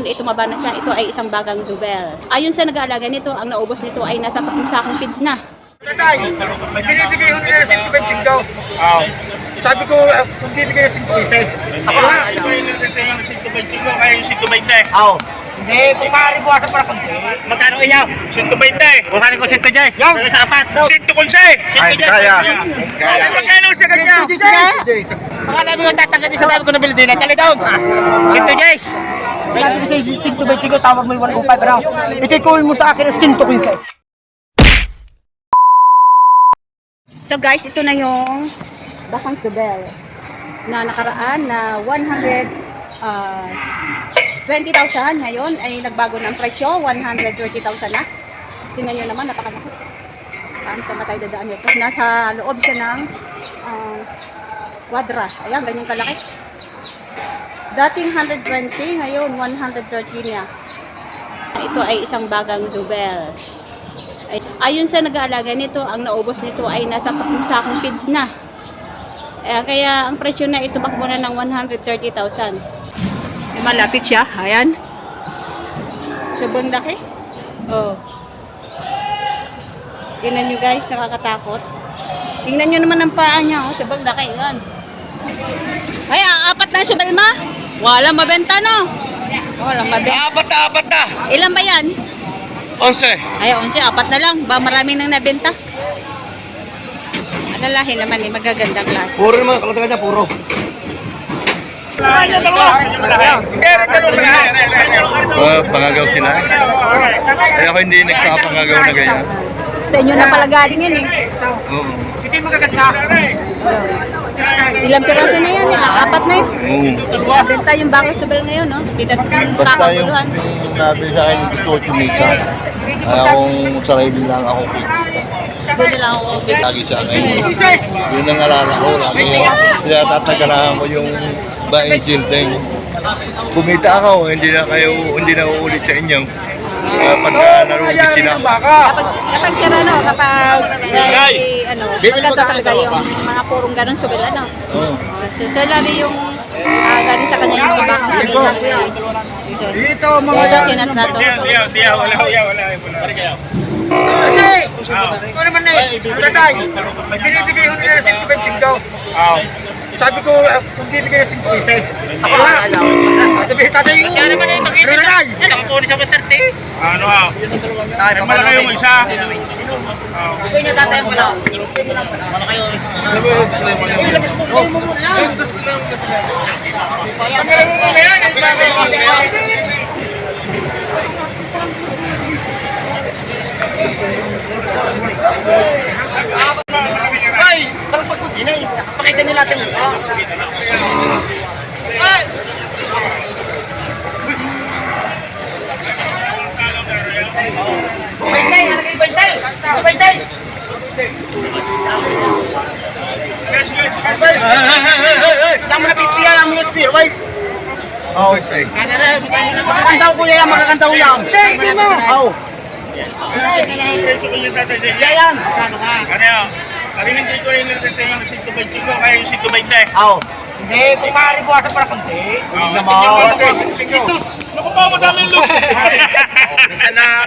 ngayon ito tumaba na siya. Ito ay isang bagang Zubel. Ayon sa nag-aalaga nito, ang naubos nito ay nasa tatlong sakong pids na. Tatay, binibigay ko nila ng 50 daw. Oo. Sabi ko, ah, kung bibigay ng 50 Ako nga. Ito yung nagkasay ng 120 ko, kaya yung 120. Oo. Hindi, kung maaari buwasan para kunti. Magkano iyaw? 120. Buwasan ko 100 Jais. Yung! Sa apat. 115. Ay, kaya. Kaya. Magkano sa kanya? Baka namin yung tatanggalin sa dami ko na bilhin na. Tali down. 100 Jais. Sabi ko sa 120 ko, tawag mo yung 105 raw. Ikikuhin mo sa akin ang 115. So guys, ito na yung bakang Zubel na nakaraan na 100 ah, 20,000 ngayon ay nagbago ng presyo 120,000 na. Tingnan nyo naman napakalaki saan sa dadaan ito nasa loob siya ng ah, kwadra. Ayan ganyan kalaki. Dating 120 ngayon 130 niya. Ito ay isang bagang Zubel. Ay, ayon sa nag-aalaga nito, ang naubos nito ay nasa tatlong sakong pids na. Eh, kaya ang presyo na ito bakbo ng 130,000. Malapit siya, ayan. Sobrang laki. Oh. Tingnan nyo guys, nakakatakot. Tingnan nyo naman ang paa niya, oh. sobrang laki. Yan. Ay, apat na si Belma. Walang mabenta, no? Walang mabenta. Apat na, apat na. Ilan ba yan? 11. Ay, 11, apat na lang. Ba, marami nang nabenta. Alalahin naman eh, magagandang klase. Puro naman, kalatagan niya, puro. Uh, pangagaw sila. Kaya ako hindi nagpapangagaw na ganyan. Sa inyo na pala galing yan eh. Oo. Ito yung magaganda. Ilang piraso na yan eh, apat na eh. Oo. Nabenta yung bako subel ngayon, no? Basta yung, yung sabi sa akin, gusto ko kumita. Kaya kung sarili lang ako. Doon na lang ako big. Lagi sa akin. Yun ang alala ko. Lagi kaya tataganahan ko yung baing silting. Kumita ako, hindi na kayo, hindi na uulit sa inyo. Kaya pag uh, narugi sila. Kapag, kapag sira, no? Kapag dahil, ano, maganda talaga yung mga purong ganun subel, ano? Oo. So, sir, lalo yung ah, galing sa kanya yung mga bakang subel. Dito, mga Dito, tinatrato Diyaw, ko. diyaw, diyaw. Wala, wala, wala. wala. Hindi! Ito naman na eh. Tatay, binibigay ko nila ng 50 daw. Oo. Sabi ko, ah, kung bibigay ng 50 Ako nga. Sabi ko, tatay, kaya naman eh, makita na. Nakakuha sa 130. Ano ah? Ay, malaki yung isa. Ibigay niya tatay pala. Ay, palagpag mo din eh. Pakita nila natin. Ay! Bantay, halagay bantay. Bantay. Tama na pipiya ang mga spear, wait. Oh, okay. Makakantaw ko yan, makakantaw yan. Hindi mo. Oh. Yan. Ano yan? Kami hindi ko rin nagkasay ng 120 ko, kaya yung 120. Oh. Hindi, kung maaari buwasan para kunti. Oo. Naman. Situs! Naku po, madami yung look! Minsan na.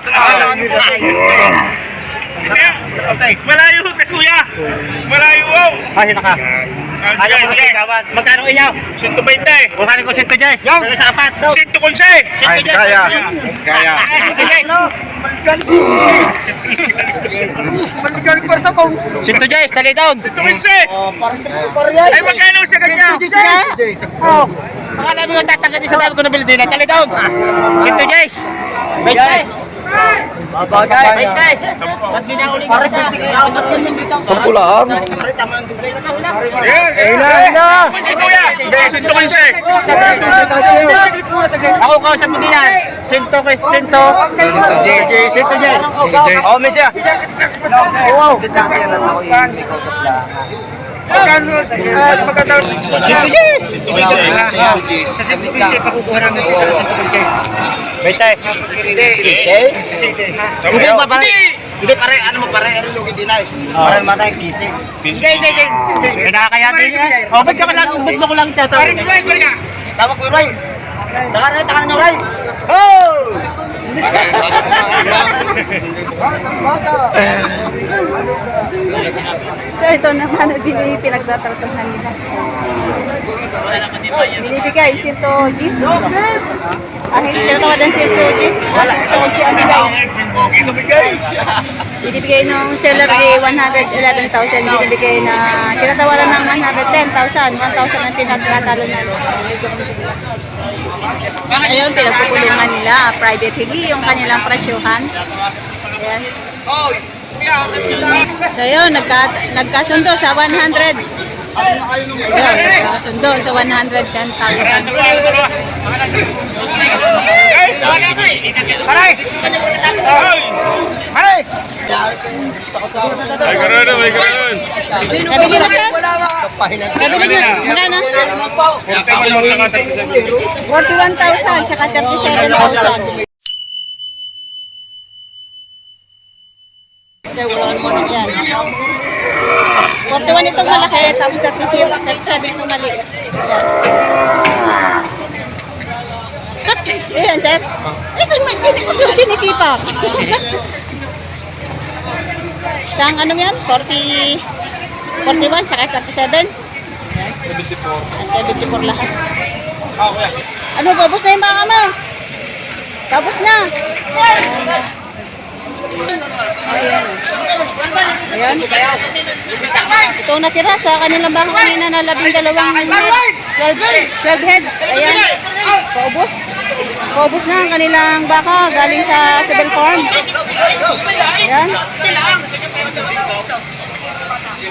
Okay. Malayo ka kuya! Malayo wow! Ay, naka. Ayaw mo kasi gawan. Magkano iyaw? 120! Buwasan ko 100 Jais. Yung! Sa apat. 115! Ay, kaya. Kaya. Maligalig para sa pong. 100 Jais, tali down. 115! Oh, parang para yan. Ay, magkano sa kanya? Oh. Baka namin yung tatanggalin sa dami ko na bilhin na. Tali down. 100 Babagay. Wait, Jais. Ba't binauling ka sa? Sampu lang. Ayan! Ayan na. Si kuya! 115! Ako kausap mo din yan. Sinto kay Sinto. Sinto Jais. Oh, Mesya. Wow. Magkano? Magkano? Sinto Jais. Sa Sinto Jais, pakukuha namin dito sa Sinto Jais. Wait, tay. Hindi. Hindi ba pare? Hindi pare, ano mo pare? Hindi na. Pare matay kisi. Hindi, hindi, hindi. Kaya nakakaya din yan. Oh, ba't ka lang, ba't mo ko lang tatawag? Pare, pare, pare. Tawag ko, Roy. Taka na, taka na, Ray! Oh! So ito naman bini pinagtatratuhan nila. Binibigay sinto gis. Ah, tinatawadan sinto gis. Wala ito si ano lang. Binibigay ng seller ni 111,000. Binibigay na tinatawaran ng 110,000. 1,000 ang tinatalo na. Ayun, pinagpupulungan nila. Private higi yung kanilang presyuhan. Ayan. So yun, nagka, nagkasundo sa 100. Yun, nagkasundo sa 110,000. Aray! Aray! May karoon na, may karoon. Nabili mo sir? Nabili mo, magkano? 41,000, tsaka 37,000. Malaki, tapos 37 37 itong maliit. Yan. Ayan. Ay, may- hindi ko ito sinisipa. Isang ano yan? 40, 41, tsaka 37? 74. 74 lahat. Ano, babos na yung baka mo? Babos na. Ayan. Ayan. Ito ang natira sa kanilang baka kanina na labing dalawang heads. 12, 12 heads. Ayan. Paubos. Paubos na ang kanilang baka galing sa Civil Farm. Ayan.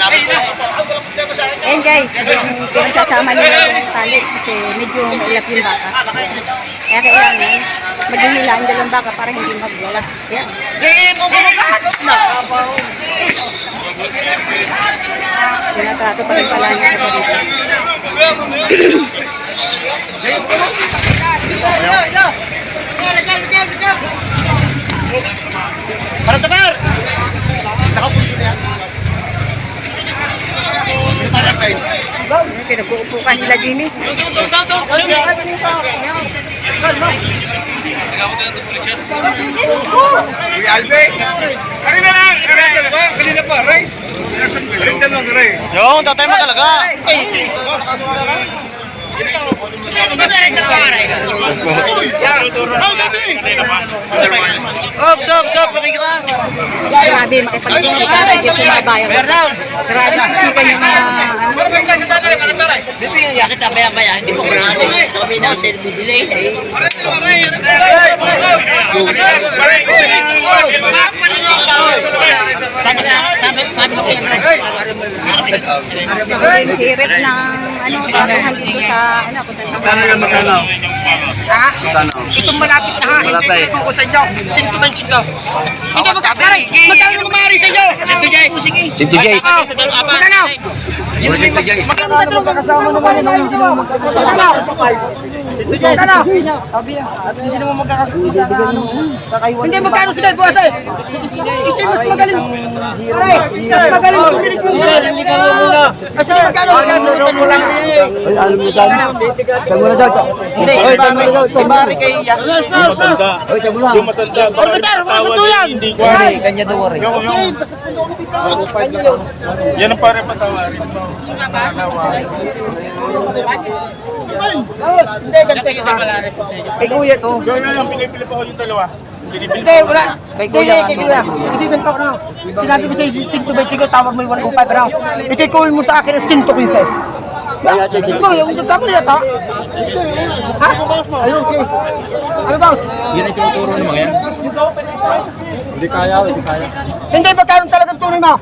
Ayan guys, yung pinagsasama nila yung tali kasi medyo mailap yung baka. Kaya kailangan maghihila ang dalawang baka para hindi magwala. Ayan. Tinatrato pa rin pala niya sa dito. Para tabar! Nakapunto na yan. Ayan, Pinag-uupukan nila Jimmy. Uy, Albe! Kanina lang, kanina. Ba, kanina pa, Ray. Kanina lang, Ray. Yung, tatay mo talaga. Ay, Ops, ops, ops, pakikita. Grabe, makipag-ikita ka dito sa mga bayan. Berdaw! Grabe, kikita niya mga ano. Bibigyan niya kita maya-maya, hindi mo kailangan eh. Kami na, sir, bibili. Eh, Yung hirit ng ano, tatahan dito sa ano, kung saan Ha? Itong malapit na ha, hindi ko ko sa inyo. Sinto ba yung? Hindi mo kapare. Magkano na kumari sa inyo? Sinto Jays. Sinto Jays. Magkano? Magkano na tulong naman yun? Hindi mo magkakasama. Sinto Jays. Magkano? Hindi naman magkakasama. Hindi magkano sila, buwas eh. Yung mas magaling. Pare, mas magaling ka muna. Kasi magkano? Magkano? Magkano? Hindi, kay Mari kay Iya. Yung matanda. Orbitar, mga sa tuyan! Hindi. Kanya daw rin. Yung, yung. Yan ang pare patawarin mo. Hindi, ganito ka. Kay Kuya to. Gawin na lang, pinipili pa ko yung dalawa. Hindi, wala. Kay Kuya, kay Kuya. Hindi ganito na. Sinabi ko sa'yo, sinto ba chico, tawag mo yung 105 na. Iti-call mo sa akin ang sinto 15. Ikaw, yung nagkamali yata. Ha? Ayun, sige. Ano, boss? Yan ang tinuturo ng mga yan. Hindi kaya, hindi kaya. Hindi, magkano talagang tunay mo?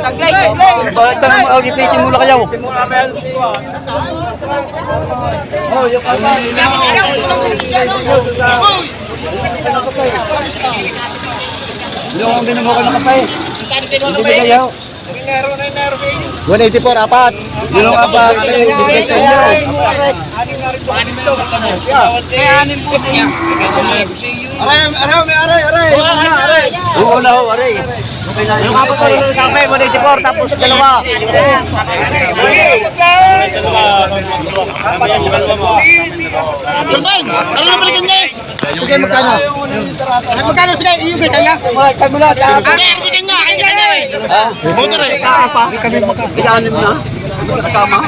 Saglay, saglay. Bakit ka naman agipitin mo na kayo? Oh, yung Hindi ako binagawa ka ng kapay. Hindi kayo. 184, apat. Yun ang apat. Oo na ho, aray. Okay na. Yung kapos ko rin sa akin, 184, tapos dalawa. Turbine! Ano na balikan niya? Sige, magkano? Magkano sige? Iyugay kaya? Kaya mo na. Yung balikan niya? Kanya eh! Ha? Motor eh! Kaya pa. Ilalim na. Sa kama.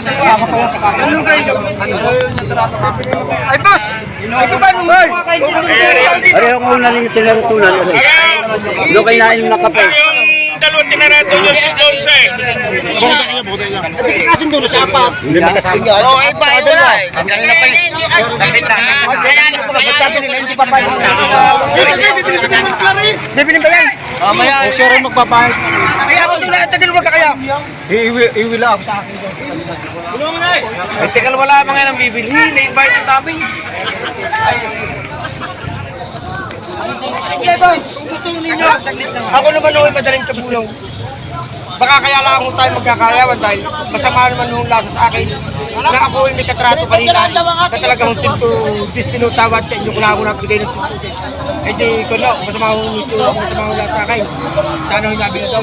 Ay, boss! Ito ba nung boy? Aray ako muna rin yung tinarutunan. Ano kayo na kape? Yung dalawang tinarato niya si Jones eh. Bukod niya, bukod niya. At hindi kasundo na sa apat. Hindi magkasama. Oo, ay ba? Ito na. Kanina pa yun. Kayanin ko ba? Ba't sabi nila hindi pa pa yun? Bibili ba yan? Bibili ba yan? Mamaya. O siya rin magbabayad. Kaya ako doon na tagal wag ka kaya. Iwi iwi lang sa akin. Ay, tagal wala mga nang bibili. Na-invite ang dami. Okay, boy. Kung gusto ninyo, ako naman noon madaling tabulong. Baka kaya lang ako tayo magkakayawan dahil masama naman nung lasa sa akin na ako ay may katrato kanina na talagang sinto just tinutawad sa inyo kung ako nabigay ng sinto. Eh di ko no, masama akong nito, masama akong lasa sa akin. Sana yung nabi na daw.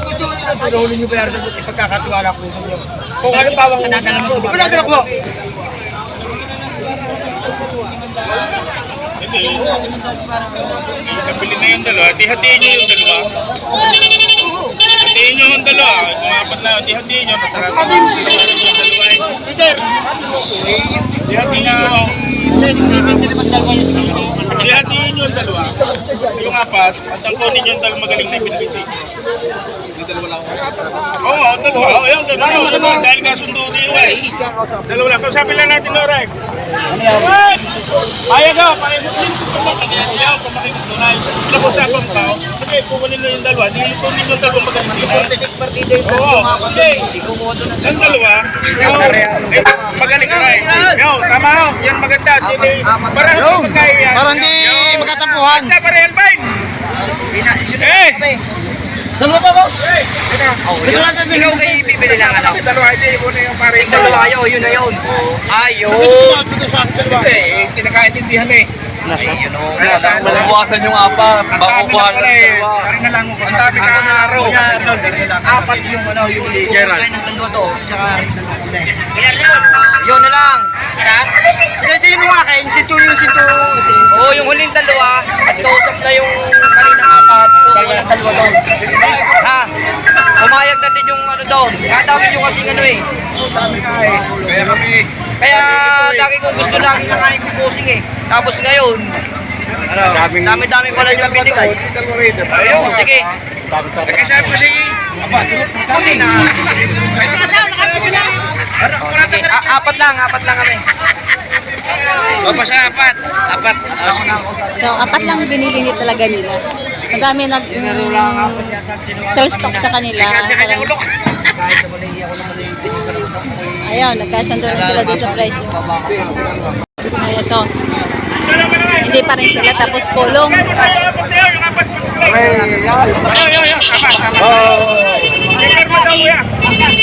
Gusto nyo na tulungan nyo bayar sa dito ipagkakatiwala ko sa inyo. Kung anong bawang nadadala mo, di ba Nabili na yung dalawa. Di hatiin niyo yung dalawa. Hatiin niyo yung dalawa. Kung apat na, di hatiin niyo. Natarato niyo yung dalawa eh. Peter! Di hatiin niyo. Di hatiin niyo yung dalawa. Yung apat, at ang kunin niyo yung dalawa magaling na pinipiti. Oo, oh, dalawa. Oo, yung dalawa. dalawa. Dahil kasundo niyo eh. Dalawa lang. Kausapin lang natin, Norek. Ay! Payag ka, payag mo. Ayaw, kung makikita Nag-usapan ka. Sige, kukunin na yung dalawa. Di kunin yung dalawa magaling. 46 partida yung Oo, sige. Yung dalawa. eh, Magaling ka rin. Yo, tama ho. Yan maganda. Hindi, para hindi magkaya yan. Parang di Yo. magkatampuhan. Basta pa rin, fine. Eh! Dalawa pa, boss? Ito na sa ikaw kayo bibili ng ano? Dalawa, hindi ko na yung pare. Yung dalawa kayo, yun na yun. Ayun. Hindi, hindi nakaintindihan eh. Ayun o. Mabuwasan yung apat. Makukuha na sa dalawa. Parang na lang. Ang dami ka araw. Apat yung ano, yung si Gerald. Yun na lang. Hindi, hindi mo akin. Sinto yung sinto. Oo, yung huling dalawa, at kausap na yung dalawa doon. Ha? Pumayag na din yung ano doon. Kadami yung kasing ano eh. Kaya kami. Kaya lagi ko gusto lagi nakain si Pusing eh. Tapos ngayon, Ano? dami-dami pala yung binigay. Ayun. Sige. Nagkasabi ko si... Kami na. Sige, apat lang, apat lang kami. Baba sa apat. Apat. So, apat lang binili ni talaga nila. Madami nag sell stock sa kanila. Ayun, nagkasundo na sila dito sa presyo. Ay, ito. Hindi pa rin sila tapos pulong.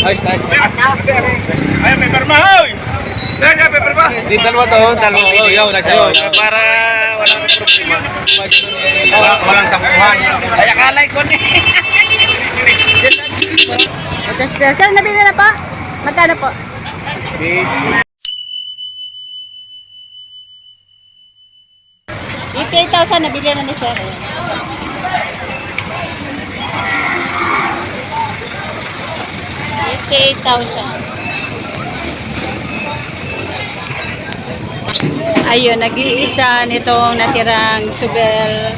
Nice, nice. Ayun, may perma, hoy. Di dalawa to, dalawa Oo, pili. yaw. Ayun, Para wala nang problema. Walang tampuhan. Kaya kalay ko ni. Tapos, sir, nabili na pa? Magkano po? Fifty-eight thousand nabili na ni sir. Fifty-eight thousand. Ayun, nag-iisa nitong natirang subel.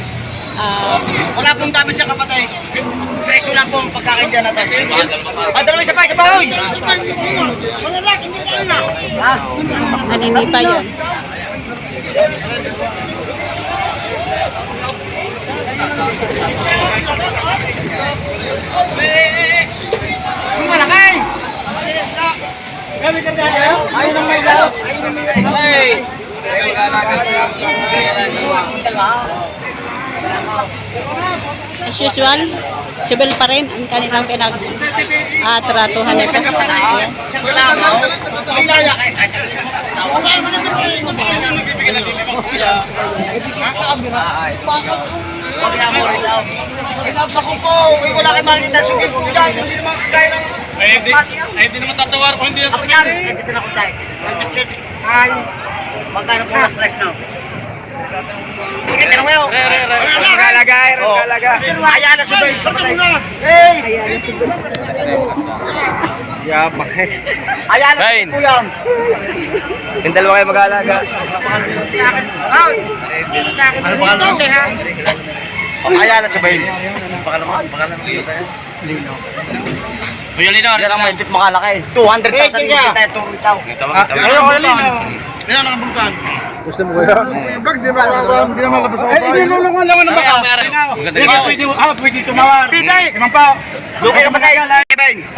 Um, Wala pong damit sa kapatay. Presyo lang po ang pagkakain dyan natin. Ah, dalawa isa pa, isa pa, hoy! aninipa yun. Malakay! Ayun ang may daw. Ayun ang may daw. Hey! As usual, Subel pa rin ang kanilang pinag uh, tratuhan nito. Huwag na mo rin daw. Pinapako. Uy, wala kayo makikita. Sugil po yan. Hindi naman kaya ng... Ay, hindi, ay, hindi naman tatawar ko hindi yan Ako yan. Ito na ko tayo. Ay. Magkano po mas price now? Sige, tanong mo yun. Magalaga, eh. Magalaga. Ayan na subay. Hey! Ayan, siguro. Ayan na subay po yan. Yung dalawa kayo mag-aalaga. Ano pa ka naman? Ayan na subay. Baka naman, baka naman kayo tayo. Kuya Lino, Yan ang mahigpit makalaki. 200,000 yung itaw. Ayun, Kuya Lino. Ayan ang bulkan. Gusto mo kaya? Yung bag, di naman di naman labas ako. Ay, hindi mo lang ng baka. Hindi pwede, ah, pwede tumawar. Pitay! Imang pa. Lukay ka ba tayo?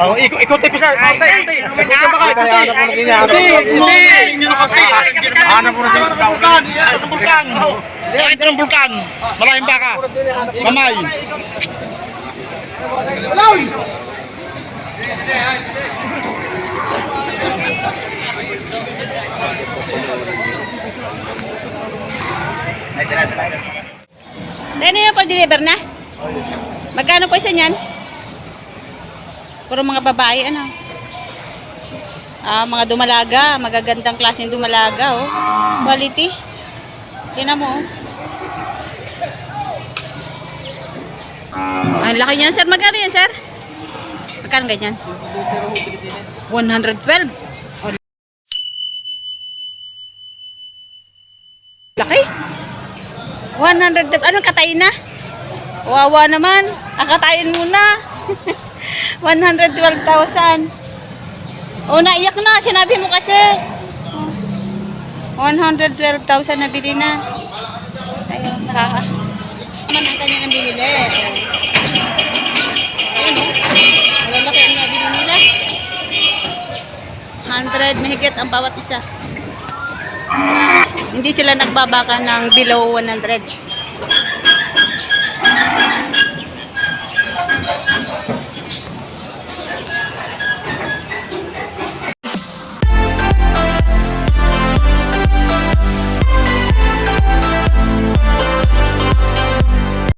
Oh, ikot ikot tayo sir. Ikot tayo baka. Hindi, hindi. Hanap ko na sa bulkan. Yan ang bulkan. Ito ng bulkan. Malayang baka. Kamay. Ano yung pag-deliver na? Magkano po isa niyan? Puro mga babae, ano? Ah, mga dumalaga, magagandang klaseng dumalaga, oh. Quality. Tingnan mo, oh. Ang laki niyan, sir. Magkano yan, sir? Magkano ganyan? 112. Laki. 100. Anong katayin na? Wawa naman. Akatayin muna. 112,000. O, naiyak na. Sinabi mo kasi. 112,000 na bili na. Ayun, nakaka. Naman ang kanyang binili. Ayun, oh. Malalaki ang nabili nila. 100 mahigit ang bawat isa. Hindi sila nagbabaka ng below 100.